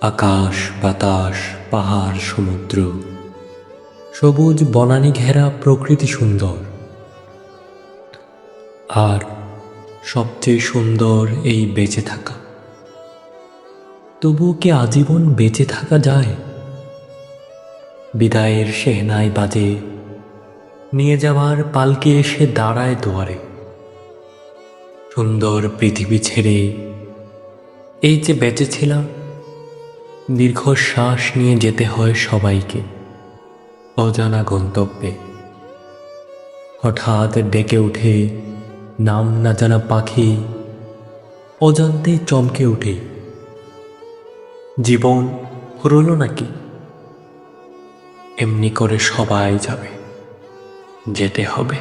আকাশ, বাতাস, পাহাড়, সমুদ্র, সবুজ বনানী ঘেরা প্রকৃতি সুন্দর। আর সবচেয়ে সুন্দর এই বেঁচে থাকা। তবুও কি আজীবন বেঁচে থাকা যায়? বিদায়ের সেহনায় বাজে, নিয়ে যাওয়ার পালকে এসে দাঁড়ায় দুয়ারে। সুন্দর পৃথিবী ছেড়ে এই যে বেঁচেছিলাম দীর্ঘশ্বাস নিয়ে যেতে হয় সবাইকে, অজানা গন্তব্যে। হঠাৎ ডেকে উঠে নাম না জানা পাখি, অজান্তেই চমকে উঠে জীবন ফুরলো নাকি? এমনি করে সবাই যাবে, যেতে হবে।